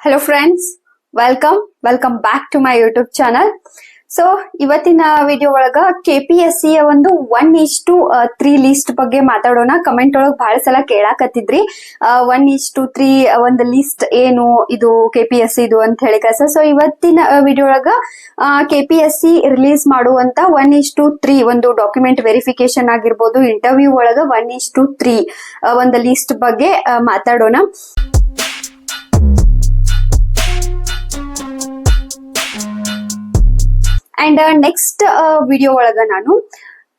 Hello friends welcome welcome back to my YouTube channel so ಇವತ್ತಿನ video ಒಳಗ K P S C ಒಂದು one is to three list ಬಗ್ಗೆ ಮಾತಾಡೋಣ. Comment ಒಳಗ್ ಬಹಳ ಸಲ ಕೇಳಾಕತ್ತಿದ್ರಿ. ಒನ್ ಈಸ್ ಟು ತ್ರೀ ಒಂದು ಲಿಸ್ಟ್ ಏನು ಇದು ಕೆ ಪಿ ಎಸ್ ಸಿ ಇದು ಅಂತ ಹೇಳಿ ಕಸ ಸೊ ಇವತ್ತಿನ ವಿಡಿಯೋ ಒಳಗ K P S C release ಮಾಡುವಂತ ಒನ್ ಈಸ್ ಟು ತ್ರೀ ಒಂದು ಡಾಕ್ಯುಮೆಂಟ್ ವೆರಿಫಿಕೇಶನ್ ಆಗಿರ್ಬೋದು. ಇಂಟರ್ವ್ಯೂ ಒಳಗ ಒನ್ ಈಸ್ ಟು ತ್ರೀ ಒಂದು ಲಿಸ್ಟ್ ಬಗ್ಗೆ ಮಾತಾಡೋಣ. ಅಂಡ್ ನೆಕ್ಸ್ಟ್ ವಿಡಿಯೋ ಒಳಗ ನಾನು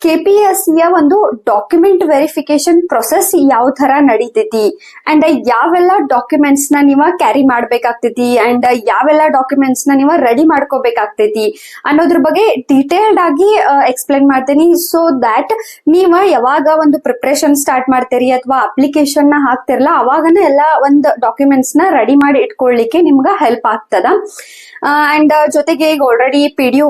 ಕೆ ಪಿ ಎಸ್ ಸಿಯ ಒಂದು ಡಾಕ್ಯುಮೆಂಟ್ ವೆರಿಫಿಕೇಶನ್ ಪ್ರೊಸೆಸ್ ಯಾವ ತರ ನಡೀತೈತಿ? ಅಂಡ್ ಯಾವೆಲ್ಲ ಡಾಕ್ಯುಮೆಂಟ್ಸ್ನ ನೀವ ಕ್ಯಾರಿ ಮಾಡ್ಬೇಕಾಗ್ತೈತಿ? ಅಂಡ್ ಯಾವೆಲ್ಲ ಡಾಕ್ಯುಮೆಂಟ್ಸ್ನ ನೀವ ರೆಡಿ ಮಾಡ್ಕೋಬೇಕಾಗ್ತೈತಿ? ಅನ್ನೋದ್ರ ಬಗ್ಗೆ ಡೀಟೇಲ್ಡ್ ಆಗಿ ಎಕ್ಸ್ಪ್ಲೈನ್ ಮಾಡ್ತೀನಿ. ಸೊ ದ್ಯಾಟ್ ನೀವ ಯಾವಾಗ ಒಂದು ಪ್ರಿಪ್ರೇಷನ್ ಸ್ಟಾರ್ಟ್ ಮಾಡ್ತೀರಿ ಅಥವಾ ಅಪ್ಲಿಕೇಶನ್ನ ಹಾಕ್ತಿರಲ್ಲ ಅವಾಗನ ಎಲ್ಲ ಒಂದ್ ಡಾಕ್ಯುಮೆಂಟ್ಸ್ನ ರೆಡಿ ಮಾಡಿ ಇಟ್ಕೊಳ್ಳಿಕ್ಕೆ ನಿಮ್ಗ ಹೆಲ್ಪ್ ಆಗ್ತದ. ಅಂಡ್ ಜೊತೆಗೆ ಈಗ ಆಲ್ರೆಡಿ ಪಿ ಡಿ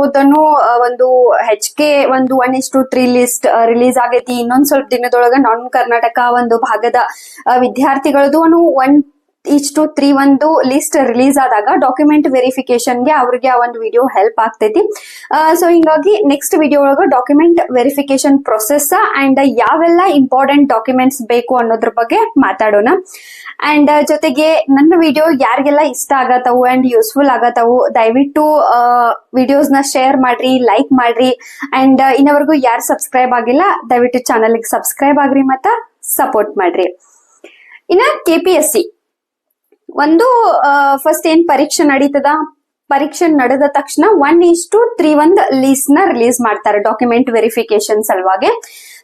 ಒಂದು ಹೆಚ್ ಕೆ ಒಂದು one is to three list release ಆಗೈತಿ. ಇನ್ನೊಂದ್ ಸ್ವಲ್ಪ ದಿನದೊಳಗ ನಾನ್ ಕರ್ನಾಟಕ ಒಂದು ಭಾಗದ ವಿದ್ಯಾರ್ಥಿಗಳದು ಒಂದು ಒನ್ ಈಚ್ ಟು ತ್ರೀ ಒಂದು ಲಿಸ್ಟ್ ರಿಲೀಸ್ ಆದಾಗ ಡಾಕ್ಯುಮೆಂಟ್ ವೆರಿಫಿಕೇಶನ್ಗೆ ಅವ್ರಿಗೆ ಆ ಒಂದು ವಿಡಿಯೋ ಹೆಲ್ಪ್ ಆಗ್ತೈತಿ. ಸೊ ಹಿಂಗಾಗಿ ನೆಕ್ಸ್ಟ್ ವಿಡಿಯೋ ಒಳಗ ಡಾಕ್ಯುಮೆಂಟ್ ವೆರಿಫಿಕೇಶನ್ ಪ್ರೊಸೆಸ್ ಅಂಡ್ ಯಾವೆಲ್ಲ ಇಂಪಾರ್ಟೆಂಟ್ ಡಾಕ್ಯುಮೆಂಟ್ಸ್ ಬೇಕು ಅನ್ನೋದ್ರ ಬಗ್ಗೆ ಮಾತಾಡೋಣ. ಅಂಡ್ ಜೊತೆಗೆ ನನ್ನ ವಿಡಿಯೋ ಯಾರಿಗೆಲ್ಲ ಇಷ್ಟ ಆಗತ್ತವು ಅಂಡ್ ಯೂಸ್ಫುಲ್ ಆಗತ್ತವು, ದಯವಿಟ್ಟು ವಿಡಿಯೋಸ್ನ ಶೇರ್ ಮಾಡ್ರಿ ಲೈಕ್ ಮಾಡ್ರಿ. ಅಂಡ್ ಇನ್ನವರೆಗೂ ಯಾರು ಸಬ್ಸ್ಕ್ರೈಬ್ ಆಗಿಲ್ಲ, ದಯವಿಟ್ಟು ಚಾನಲ್ ಸಬ್ಸ್ಕ್ರೈಬ್ ಆಗ್ರಿ ಮತ್ತ ಸಪೋರ್ಟ್ ಮಾಡ್ರಿ. ಇನ್ನ ಕೆ ಪಿ ಎಸ್ ಸಿ ಒಂದು ಫಸ್ಟ್ ಏನ್ ಪರೀಕ್ಷೆ ನಡೀತದ? ಪರೀಕ್ಷೆ ನಡೆದ ತಕ್ಷಣ ಒನ್ ಈಸ್ ಟು ತ್ರೀ ಒಂದ್ ಲೀಸ್ನ ರಿಲೀಸ್ ಮಾಡ್ತಾರೆ ಡಾಕ್ಯುಮೆಂಟ್ ವೆರಿಫಿಕೇಶನ್ ಸಲುವಾಗಿ.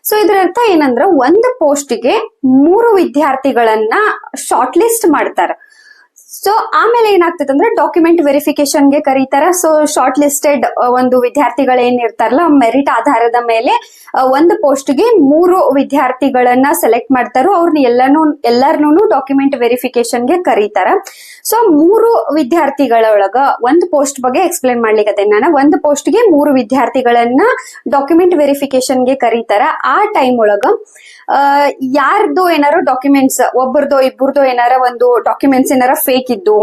ಸೊ ಇದ್ರ ಅರ್ಥ ಏನಂದ್ರ, ಒಂದು ಪೋಸ್ಟ್ಗೆ ಮೂರು ವಿದ್ಯಾರ್ಥಿಗಳನ್ನ ಶಾರ್ಟ್ ಲಿಸ್ಟ್ ಮಾಡ್ತಾರೆ. ಸೊ ಆಮೇಲೆ ಏನಾಗ್ತದೆ ಅಂದ್ರೆ ಡಾಕ್ಯುಮೆಂಟ್ ವೆರಿಫಿಕೇಶನ್ಗೆ ಕರೀತಾರೆ. ಸೊ ಶಾರ್ಟ್ ಲಿಸ್ಟೆಡ್ ಒಂದು ವಿದ್ಯಾರ್ಥಿಗಳು ಏನಿರ್ತಾರಲ್ಲ ಮೆರಿಟ್ ಆಧಾರದ ಮೇಲೆ ಒಂದು ಪೋಸ್ಟ್ಗೆ ಮೂರು ವಿದ್ಯಾರ್ಥಿಗಳನ್ನ ಸೆಲೆಕ್ಟ್ ಮಾಡ್ತಾರೋ ಅವ್ರನ್ನ ಎಲ್ಲಾನು ಎಲ್ಲಾರ್ನು ಡಾಕ್ಯುಮೆಂಟ್ ವೆರಿಫಿಕೇಶನ್ಗೆ ಕರೀತಾರ. ಸೊ ಮೂರು ವಿದ್ಯಾರ್ಥಿಗಳೊಳಗ ಒಂದು ಪೋಸ್ಟ್ ಬಗ್ಗೆ ಎಕ್ಸ್ಪ್ಲೇನ್ ಮಾಡ್ಲಿಕ್ಕೆ ನಾನು. ಒಂದು ಪೋಸ್ಟ್ಗೆ ಮೂರು ವಿದ್ಯಾರ್ಥಿಗಳನ್ನ ಡಾಕ್ಯುಮೆಂಟ್ ವೆರಿಫಿಕೇಶನ್ಗೆ ಕರೀತಾರ. ಆ ಟೈಮ್ ಒಳಗ ಯಾರ್ದು ಏನಾರು ಡಾಕ್ಯುಮೆಂಟ್ಸ್ ಒಬ್ಬರದೋ ಇಬ್ಬರದೋ ಏನಾರ ಒಂದು ಡಾಕ್ಯುಮೆಂಟ್ಸ್ ಏನಾರ ಫೇಕ್ ಇದ್ದು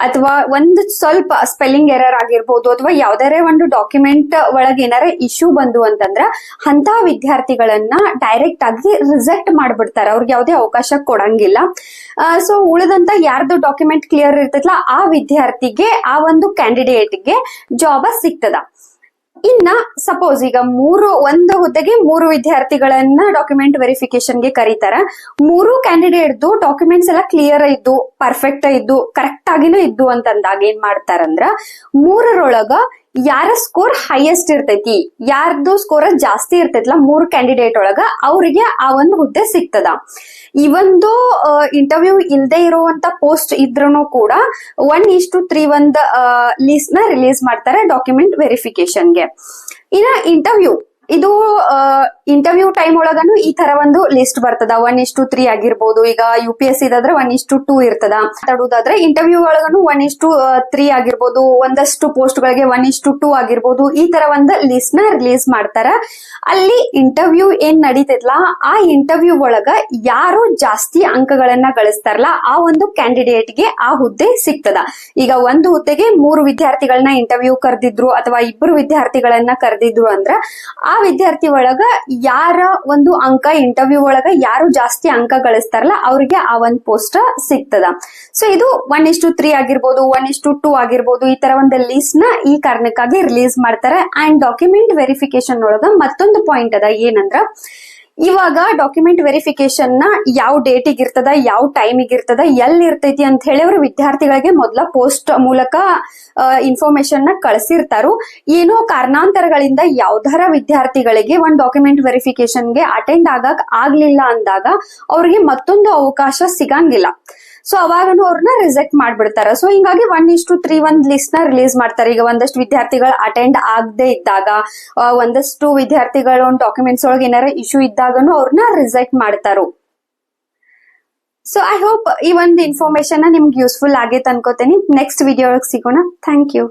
ಅಥವಾ ಒಂದು ಸ್ವಲ್ಪ ಸ್ಪೆಲ್ಲಿಂಗ್ ಎರರ್ ಆಗಿರ್ಬೋದು ಅಥವಾ ಯಾವ್ದಾರೇ ಒಂದು ಡಾಕ್ಯುಮೆಂಟ್ ಒಳಗೆ ಏನಾರ ಇಶ್ಯೂ ಬಂದು ಅಂತಂದ್ರ ಅಂತ ವಿದ್ಯಾರ್ಥಿಗಳನ್ನ ಡೈರೆಕ್ಟ್ ಆಗಿ ರಿಜೆಕ್ಟ್ ಮಾಡ್ಬಿಡ್ತಾರೆ. ಅವ್ರಿಗೆ ಯಾವುದೇ ಅವಕಾಶ ಕೊಡಂಗಿಲ್ಲ. ಸೊ ಉಳಿದಂತ ಯಾರ್ದು ಡಾಕ್ಯುಮೆಂಟ್ ಕ್ಲಿಯರ್ ಇರ್ತೈತಲ್ಲ ಆ ವಿದ್ಯಾರ್ಥಿಗೆ, ಆ ಒಂದು ಕ್ಯಾಂಡಿಡೇಟ್ಗೆ ಜಾಬ್ ಸಿಗ್ತದ. ಇನ್ನ ಸಪೋಸ್ ಈಗ ಮೂರು, ಒಂದು ಹುದ್ದೆಗೆ ಮೂರು ವಿದ್ಯಾರ್ಥಿಗಳನ್ನ ಡಾಕ್ಯುಮೆಂಟ್ ವೆರಿಫಿಕೇಶನ್ಗೆ ಕರೀತಾರ. ಮೂರು ಕ್ಯಾಂಡಿಡೇಟ್ದು ಡಾಕ್ಯುಮೆಂಟ್ಸ್ ಎಲ್ಲ ಕ್ಲಿಯರ್ ಇದ್ದು ಪರ್ಫೆಕ್ಟ್ ಇದ್ದು ಕರೆಕ್ಟ್ ಆಗಿನೂ ಇದ್ದು ಅಂತಂದಾಗ ಏನ್ ಮಾಡ್ತಾರಂದ್ರ, ಮೂರರೊಳಗ ಯಾರ ಸ್ಕೋರ್ ಹೈಯೆಸ್ಟ್ ಇರ್ತೈತಿ, ಯಾರ್ದು ಸ್ಕೋರ್ ಜಾಸ್ತಿ ಇರ್ತೈತಲ್ಲ, ಮೂರು ಕ್ಯಾಂಡಿಡೇಟ್ ಒಳಗ ಅವರಿಗೆ ಆ ಒಂದು ಹುದ್ದೆ ಸಿಗ್ತದ. ಈ ಒಂದು ಇಂಟರ್ವ್ಯೂ ಇಲ್ದೇ ಇರುವಂತ ಪೋಸ್ಟ್ ಇದ್ರೂ ಕೂಡ ಒನ್ ಈಸ್ ಟು ತ್ರೀ ಒಂದ್ ಲಿಸ್ಟ್ನ ರಿಲೀಸ್ ಮಾಡ್ತಾರೆ ಡಾಕ್ಯುಮೆಂಟ್ ವೆರಿಫಿಕೇಶನ್ಗೆ ಇನ್ನ ಇಂಟರ್ವ್ಯೂ ಇದು ಇಂಟರ್ವ್ಯೂ ಟೈಮ್ ಒಳಗನು ಈ ತರ ಒಂದು ಲಿಸ್ಟ್ ಬರ್ತದ. ಒನ್ ಇಸ್ ಟು ತ್ರೀ ಆಗಿರ್ಬೋದು. ಈಗ ಯು ಪಿ ಎಸ್ ಇದಾದ್ರೆ ಒನ್ ಇಸ್ ಟು ಇರ್ತದ. ಮಾತಾಡುವುದಾದ್ರೆ ಇಂಟರ್ವ್ಯೂ ಒಳಗನು ಒನ್ ಇಸ್ ಟು ತ್ರೀ ಆಗಿರ್ಬೋದು. ಒಂದಷ್ಟು ಪೋಸ್ಟ್ ಗಳಿಗೆ ಒನ್ ಇಸ್ ಟು ಆಗಿರ್ಬೋದು. ಈ ತರ ಒಂದು ಲಿಸ್ಟ್ನ ರಿಲೀಸ್ ಮಾಡ್ತಾರ. ಅಲ್ಲಿ ಇಂಟರ್ವ್ಯೂ ಏನ್ ನಡೀತೈತಲ್ಲ ಆ ಇಂಟರ್ವ್ಯೂ ಒಳಗ ಯಾರು ಜಾಸ್ತಿ ಅಂಕಗಳನ್ನ ಗಳಿಸ್ತಾರಲ್ಲ, ಆ ಒಂದು ಕ್ಯಾಂಡಿಡೇಟ್ಗೆ ಆ ಹುದ್ದೆ ಸಿಗ್ತದ. ಈಗ ಒಂದು ಹುದ್ದೆಗೆ ಮೂರು ವಿದ್ಯಾರ್ಥಿಗಳನ್ನ ಇಂಟರ್ವ್ಯೂ ಕರೆದಿದ್ರು ಅಥವಾ ಇಬ್ಬರು ವಿದ್ಯಾರ್ಥಿಗಳನ್ನ ಕರೆದಿದ್ರು ಅಂದ್ರ, ಆ ವಿದ್ಯಾರ್ಥಿ ಒಳಗ ಯಾರ ಒಂದು ಅಂಕ ಇಂಟರ್ವ್ಯೂ ಒಳಗ ಯಾರು ಜಾಸ್ತಿ ಅಂಕ ಗಳಿಸ್ತಾರಲ್ಲ ಅವ್ರಿಗೆ ಆ ಒಂದು ಪೋಸ್ಟ್ ಸಿಗ್ತದ. ಸೊ ಇದು ಒನ್ ಇಸ್ ಟು ತ್ರೀ ಆಗಿರ್ಬೋದು ಒನ್ ಇಸ್ ಟು ಟೂ ಆಗಿರ್ಬೋದು, ಈ ತರ ಒಂದು ಲಿಸ್ಟ್ನ ಈ ಕಾರಣಕ್ಕಾಗಿ ರಿಲೀಸ್ ಮಾಡ್ತಾರೆ. ಅಂಡ್ ಡಾಕ್ಯುಮೆಂಟ್ ವೆರಿಫಿಕೇಶನ್ ಒಳಗ ಮತ್ತೊಂದು ಪಾಯಿಂಟ್ ಅದ ಏನಂದ್ರ ಇವಾಗ ಡಾಕ್ಯುಮೆಂಟ್ ವೆರಿಫಿಕೇಶನ್ನ ಯಾವ ಡೇಟಿಗೆ ಇರ್ತದ, ಯಾವ ಟೈಮಿಗೆ ಇರ್ತದ, ಎಲ್ಲಿ ಇರ್ತೈತಿ ಅಂತ ಹೇಳಿ ಅವರು ವಿದ್ಯಾರ್ಥಿಗಳಿಗೆ ಮೊದಲ ಪೋಸ್ಟ್ ಮೂಲಕ ಇನ್ಫಾರ್ಮೇಶನ್ನ ಕಳಿಸಿರ್ತಾರು. ಏನೋ ಕಾರಣಾಂತರಗಳಿಂದ ಯಾವ್ದಾರ ವಿದ್ಯಾರ್ಥಿಗಳಿಗೆ ಒಂದ್ ಡಾಕ್ಯುಮೆಂಟ್ ವೆರಿಫಿಕೇಶನ್ಗೆ ಅಟೆಂಡ್ ಆಗಕ್ ಆಗ್ಲಿಲ್ಲ ಅಂದಾಗ ಅವ್ರಿಗೆ ಮತ್ತೊಂದು ಅವಕಾಶ ಸಿಗಂಗಿಲ್ಲ. ಸೊ ಅವಾಗನು ಅವ್ರನ್ನ ರಿಜೆಕ್ಟ್ ಮಾಡ್ಬಿಡ್ತಾರೆ. ಸೊ ಹಿಂಗಾಗಿ ಒನ್ ಇಸ್ ಟು ತ್ರೀ ಒಂದ್ ಲಿಸ್ಟ್ನ ರಿಲೀಸ್ ಮಾಡ್ತಾರೆ. ಈಗ ಒಂದಷ್ಟು ವಿದ್ಯಾರ್ಥಿಗಳು ಅಟೆಂಡ್ ಆಗದೆ ಇದ್ದಾಗ ಒಂದಷ್ಟು ವಿದ್ಯಾರ್ಥಿಗಳು ಒಂದು ಡಾಕ್ಯುಮೆಂಟ್ಸ್ ಒಳಗೆ ಏನಾರ ಇಶ್ಯೂ ಇದ್ದಾಗನು ಅವ್ರನ್ನ ರಿಜೆಕ್ಟ್ ಮಾಡ್ತಾರೋ. ಸೊ ಐ ಹೋಪ್ ಈ ಒಂದು ಇನ್ಫಾರ್ಮೇಶನ್ ನಿಮ್ಗೆ ಯೂಸ್ಫುಲ್ ಆಗೈತೆ ಅನ್ಕೋತೀನಿ ನೆಕ್ಸ್ಟ್ ವಿಡಿಯೋ ಒಳಗೆ ಸಿಗೋಣ. Thank you